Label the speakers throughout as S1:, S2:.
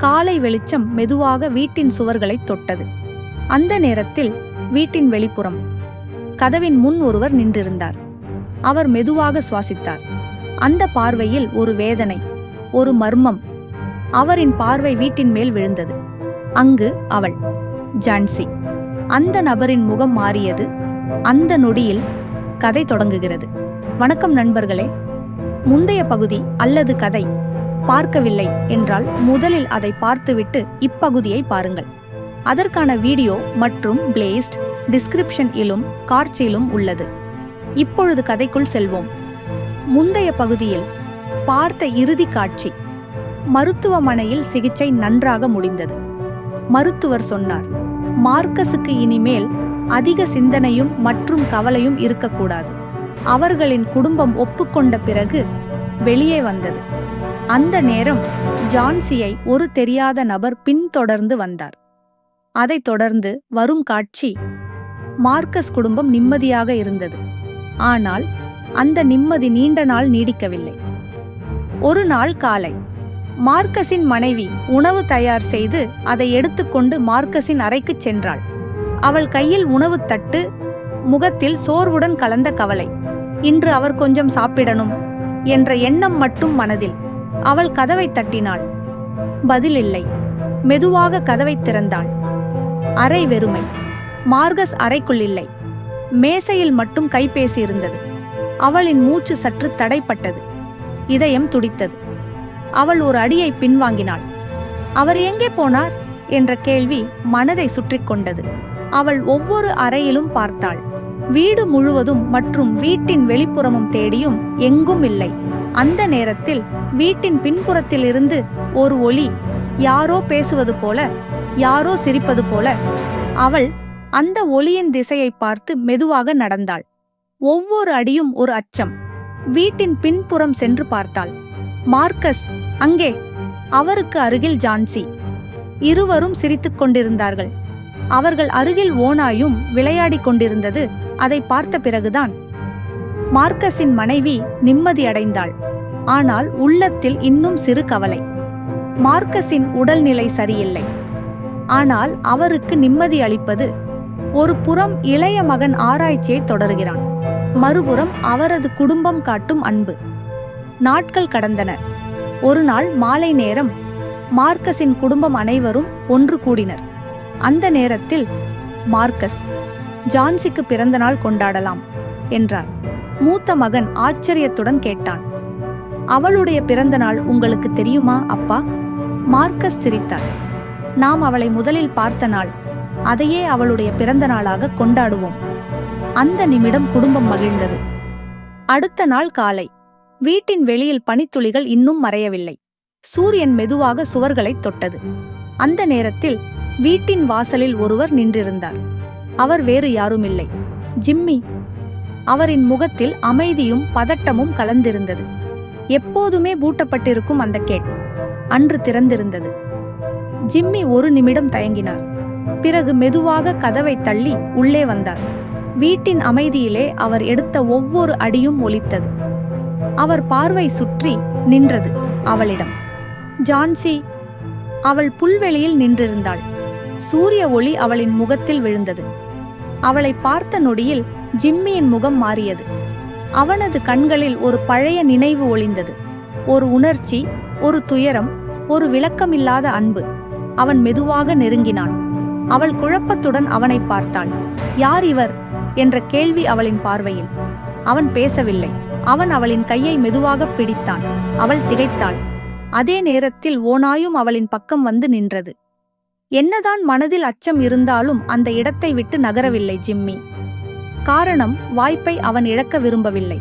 S1: காலை வெளிச்சம் மெதுவாக வீட்டின் சுவர்களைத் தொட்டது. அந்த நேரத்தில் வீட்டின் வெளிப்புறம் கதவின் முன் ஒருவர் நின்றிருந்தார். அவர் மெதுவாக சுவாசித்தார். அந்த பார்வையில் ஒரு வேதனை ஒரு மர்மம் அவரின் பார்வை வீட்டின் மேல் விழுந்தது. அங்கு அவள் ஜான்சி. அந்த நபரின் முகம் மாறியது. அந்த நொடியில் கதை தொடங்குகிறது. வணக்கம் நண்பர்களே. முந்தைய பகுதி அல்லது கதை பார்க்கவில்லை என்றால் முதலில் அதை பார்த்துவிட்டு இப்பகுதியை பாருங்கள். அதற்கான வீடியோ மற்றும் பிளேஸ்ட் டிஸ்கிரிப்ஷன் இலும் காட்சியிலும் உள்ளது. இப்பொழுது கதைக்குள் செல்வோம். முந்தைய பகுதியில் பார்த்த இறுதி காட்சி. மருத்துவமனையில் சிகிச்சை நன்றாக முடிந்தது. மருத்துவர் சொன்னார் மார்க்கஸுக்கு இனிமேல் அதிக சிந்தனையும் மற்றும் கவலையும் இருக்கக்கூடாது. அவர்களின் குடும்பம் ஒப்புக்கொண்ட பிறகு வெளியே வந்தது. அந்த நேரம் ஜான்சியை ஒரு தெரியாத நபர் பின்தொடர்ந்து வந்தார். அதைத் தொடர்ந்து வரும் காட்சி மார்க்கஸ் குடும்பம் நிம்மதியாக இருந்தது. ஆனால் அந்த நிம்மதி நீண்ட நாள் நீடிக்கவில்லை. ஒரு நாள் காலை மார்க்கஸின் மனைவி உணவு தயார் செய்து அதை எடுத்துக்கொண்டு மார்க்கஸின் அறைக்குச் சென்றாள். அவள் கையில் உணவு தட்டு முகத்தில் சோர்வுடன் கலந்த கவலை இன்று அவர் கொஞ்சம் சாப்பிடணும் என்ற எண்ணம் மட்டும் மனதில் அவள் கதவை தட்டினாள். பதில் இல்லை மெதுவாக கதவை திறந்தாள். அறை வெறுமை. மார்கஸ் அறைக்குள் இல்லை. மேசையில் மட்டும் கைபேசி இருந்தது. அவளின் மூச்சு சற்று தடைப்பட்டது. இதயம் துடித்தது. அவள் ஒரு அடியை பின்வாங்கினாள். அவர் எங்கே போனார்? என்ற கேள்வி மனதை சுற்றிக் கொண்டது. அவள் ஒவ்வொரு அறையிலும் பார்த்தாள். வீடு முழுவதும் மற்றும் வீட்டின் வெளிப்புறமும் தேடியும் எங்கும் இல்லை. அந்த நேரத்தில் வீட்டின் பின்புறத்தில் இருந்து ஒரு ஒளி யாரோ பேசுவது போல யாரோ சிரிப்பது போல அவள் அந்த ஒளியின் திசையை பார்த்து மெதுவாக நடந்தாள். ஒவ்வொரு அடியும் ஒரு அச்சம். வீட்டின் பின்புறம் சென்று பார்த்தாள். மார்க்கஸ் அங்கே. அவருக்கு அருகில் ஜான்சி. இருவரும் சிரித்துக் கொண்டிருந்தார்கள். அவர்கள் அருகில் ஓனாயும் விளையாடிக் கொண்டிருந்தது அதை பார்த்த பிறகுதான். மார்க்கஸின் மனைவி நிம்மதியடைந்தாள் ஆனால் உள்ளத்தில் இன்னும் சிறு கவலை. மார்க்கஸின் உடல்நிலை சரியில்லை. ஆனால் அவருக்கு நிம்மதி அளிப்பது ஒரு புறம் இளைய மகன் ஆராய்ச்சியை தொடர்கிறான். மறுபுறம் அவரது குடும்பம் காட்டும் அன்பு. நாட்கள் கடந்தன. ஒரு நாள் மாலை நேரம் மார்க்கஸின் குடும்பம் அனைவரும் ஒன்று கூடினர். அந்த நேரத்தில் மார்க்கஸ் ஜான்சிக்கு பிறந்த நாள் கொண்டாடலாம் என்றார். மூத்த மகன் ஆச்சரியத்துடன் கேட்டான். அவளுடைய பிறந்த நாள் உங்களுக்கு தெரியுமா அப்பா? மார்க்கஸ் சிரித்தார். நாம் அவளை முதலில் பார்த்த நாள். அதையே அவளுடைய பிறந்த நாளாக கொண்டாடுவோம். அந்த நிமிடம் குடும்பம் மகிழ்ந்தது. அடுத்த நாள் காலை. வீட்டின் வெளியில் பனித்துளிகள் இன்னும் மறையவில்லை. சூரியன் மெதுவாக சுவர்களைத் தொட்டது. அந்த நேரத்தில் வீட்டின் வாசலில் ஒருவர் நின்றிருந்தார். அவர் வேறு யாருமில்லை. ஜிம்மி அவரின் முகத்தில் அமைதியும் பதட்டமும் கலந்திருந்தது. எப்போதுமே பூட்டப்பட்டிருக்கும் அந்த கேட் அன்று திறந்திருந்தது. ஜிம்மி ஒரு நிமிடம் தயங்கினார். பிறகு மெதுவாக கதவை தள்ளி உள்ளே வந்தார். வீட்டின் அமைதியிலே அவர் எடுத்த ஒவ்வொரு அடியும் ஒலித்தது. அவர் பார்வை சுற்றி நின்றது அவளிடம். ஜான்சி அவள் புல்வெளியில் நின்றிருந்தாள். சூரிய ஒளி அவளின் முகத்தில் விழுந்தது. அவளை பார்த்த நொடியில் ஜிம்மியின் முகம் மாறியது. அவனது கண்களில் ஒரு பழைய நினைவு ஒளிந்தது. ஒரு உணர்ச்சி ஒரு துயரம் ஒரு விளக்கமில்லாத அன்பு. அவன் மெதுவாக நெருங்கினான். அவள் குழப்பத்துடன் அவனை பார்த்தாள். யார் இவர்? என்ற கேள்வி அவளின் பார்வையில். அவன் பேசவில்லை. அவன் அவளின் கையை மெதுவாக பிடித்தான். அவள் திகைத்தாள். அதே நேரத்தில் ஓனாயும் அவளின் பக்கம் வந்து நின்றது. என்னதான் மனதில் அச்சம் இருந்தாலும் அந்த இடத்தை விட்டு நகரவில்லை ஜிம்மி. காரணம் வாய்ப்பை அவன் இழக்க விரும்பவில்லை.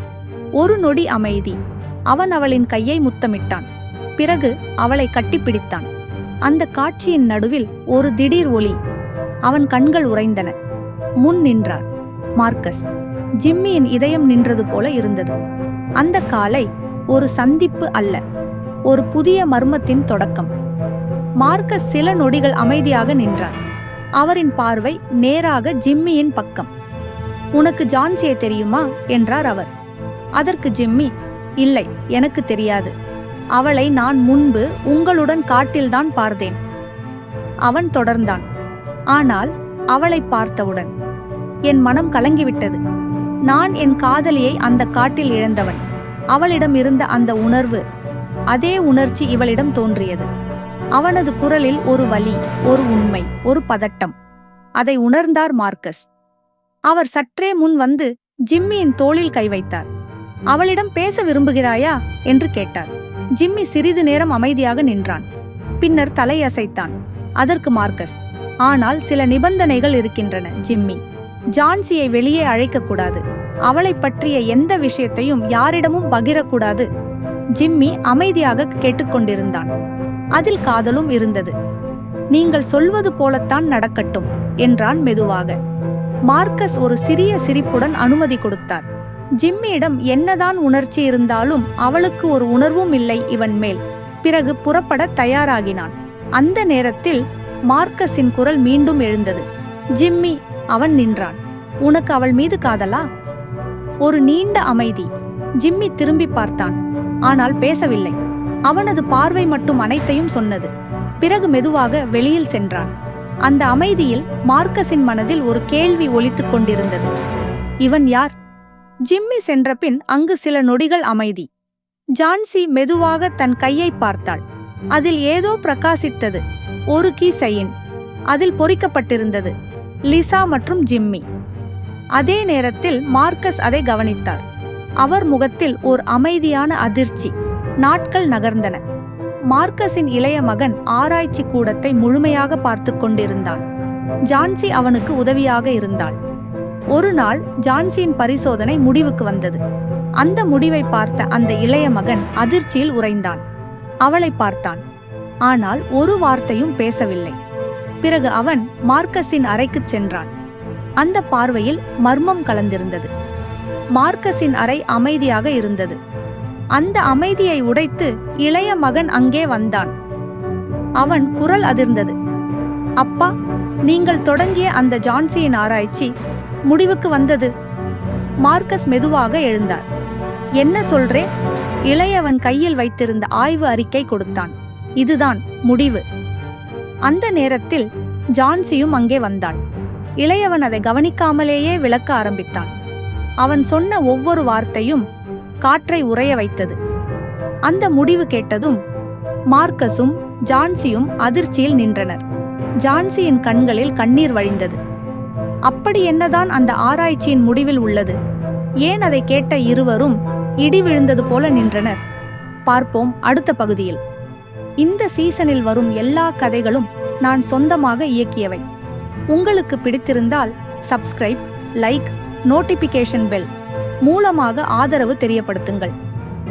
S1: ஒரு நொடி அமைதி. அவன் அவளின் கையை முத்தமிட்டான். பிறகு அவளை கட்டிப்பிடித்தான். அந்த காட்சியின் நடுவில் ஒரு திடீர் ஒளி. அவன் கண்கள் உறைந்தன. முன் நின்றார். மார்க்கஸ். ஜிம்மியின் இதயம் நின்றது போல இருந்தது. அந்த காலை ஒரு சந்திப்பு அல்ல. ஒரு புதிய மர்மத்தின் தொடக்கம். மார்க்கஸ் சில நொடிகள் அமைதியாக நின்றார். அவரின் பார்வை நேராக ஜிம்மியின் பக்கம். உனக்கு ஜான்சியை தெரியுமா? என்றார் அவர். அதற்கு ஜிம்மி இல்லை எனக்கு தெரியாது. அவளை நான் முன்பு உங்களுடன் காட்டில்தான் பார்த்தேன். அவன் தொடர்ந்தான். ஆனால் அவளை பார்த்தவுடன் என் மனம் கலங்கிவிட்டது. நான் என் காதலியை அந்த காட்டில் இழந்தவன். அவளிடம் இருந்த அந்த உணர்வு அதே உணர்ச்சி இவளிடம் தோன்றியது. அவனது குரலில் ஒரு வலி ஒரு உண்மை ஒரு பதட்டம். அதை உணர்ந்தார் மார்க்கஸ். அவர் சற்றே முன் வந்து ஜிம்மியின் தோளில் கை வைத்தார். அவளிடம் பேச விரும்புகிறாயா? என்று கேட்டார். ஜிம்மி சிறிது நேரம் அமைதியாக நின்றான். பின்னர் தலையசைத்தான் அதற்கு மார்க்கஸ் ஆனால் சில நிபந்தனைகள் இருக்கின்றன ஜிம்மி. ஜான்சியை வெளியே அழைக்கக்கூடாது. அவளைப் பற்றிய எந்த விஷயத்தையும் யாரிடமும் பகிரக்கூடாது. ஜிம்மி அமைதியாக கேட்டுக்கொண்டிருந்தான். அதில் காதலும் இருந்தது. நீங்கள் சொல்வது போலத்தான் நடக்கட்டும் என்றான் மெதுவாக. மார்க்கஸ் ஒரு சிறிய சிரிப்புடன் அனுமதி கொடுத்தார். ஜிம்மியிடம் என்னதான் உணர்ச்சி இருந்தாலும் அவளுக்கு ஒரு உணர்வும் இல்லை இவன் மேல். பிறகு புறப்பட தயாராகினான். அந்த நேரத்தில் மார்க்கஸின் குரல் மீண்டும் எழுந்தது. ஜிம்மி அவன் நின்றான். உனக்கு அவள் மீது காதலா? ஒரு நீண்ட அமைதி. ஜிம்மி திரும்பி பார்த்தான். ஆனால் பேசவில்லை. அவனது பார்வை மட்டும் அனைத்தையும் சொன்னது. பிறகு மெதுவாக வெளியில் சென்றான். அந்த அமைதியில் மார்க்கஸின் மனதில் ஒரு கேள்வி ஒலித்துக் கொண்டிருந்தது. இவன் யார்? ஜிம்மி சென்றபின் அங்கு சில நொடிகள் அமைதி. ஜான்சி மெதுவாக தன் கையை பார்த்தாள். அதில் ஏதோ பிரகாசித்தது. ஒரு கீ சையின். அதில் பொறிக்கப்பட்டிருந்தது. லிசா மற்றும் ஜிம்மி. அதே நேரத்தில் மார்க்கஸ் அதை கவனித்தார். அவர் முகத்தில் ஓர் அமைதியான அதிர்ச்சி. நாட்கள் நகர்ந்தன. மார்க்கஸின் இளைய மகன் ஆராய்ச்சி கூடத்தை முழுமையாக பார்த்து கொண்டிருந்தான். ஜான்சி அவனுக்கு உதவியாக இருந்தாள். ஒரு நாள் ஜான்சியின் பரிசோதனை முடிவுக்கு வந்தது. அந்த முடிவை பார்த்த அந்த இளைய மகன் அதிர்ச்சியில் உறைந்தான். அவளை பார்த்தான். ஆனால் ஒரு வார்த்தையும் பேசவில்லை. பிறகு அவன் மார்க்கஸின் அறைக்குச் சென்றான். அந்த பார்வையில் மர்மம் கலந்திருந்தது. மார்க்கஸின் அறை அமைதியாக இருந்தது. அந்த அமைதியை உடைத்து இளைய மகன் அங்கே வந்தான். அவன் குரல் அதிர்ந்தது. அப்பா நீங்கள் தொடங்கிய அந்த ஜான்சியின் ஆராய்ச்சி முடிவுக்கு வந்தது. மார்க்கஸ் மெதுவாக எழுந்தார். என்ன சொல்றே? இளையவன் கையில் வைத்திருந்த ஆய்வு அறிக்கை கொடுத்தான். இதுதான் முடிவு. அந்த நேரத்தில் ஜான்சியும் அங்கே வந்தான். இளையவன் அதை கவனிக்காமலேயே விளக்க ஆரம்பித்தான். அவன் சொன்ன ஒவ்வொரு வார்த்தையும் காற்றை உறைய வைத்தது. அந்த முடிவு கேட்டதும் மார்க்கஸும் ஜான்சியும் அதிர்ச்சியில் நின்றனர். ஜான்சியின் கண்களில் கண்ணீர் வழிந்தது. அப்படி என்னதான் அந்த ஆராய்ச்சியின் முடிவில் உள்ளது? ஏன் அதை கேட்ட இருவரும் இடி விழுந்தது போல நின்றனர்? பார்ப்போம் அடுத்த பகுதியில். இந்த சீசனில் வரும் எல்லா கதைகளும் நான் சொந்தமாக இயக்கியவை. உங்களுக்கு பிடித்திருந்தால் சப்ஸ்கிரைப் லைக் நோட்டிபிகேஷன் பெல் மூலமாக ஆதரவு தெரியப்படுத்துங்கள்.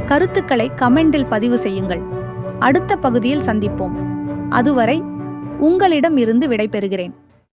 S1: கருத்துக்களை கமெண்டில் பதிவு செய்யுங்கள். அடுத்த பகுதியில் சந்திப்போம். அதுவரை உங்களிடம் இருந்து விடைபெறுகிறேன்.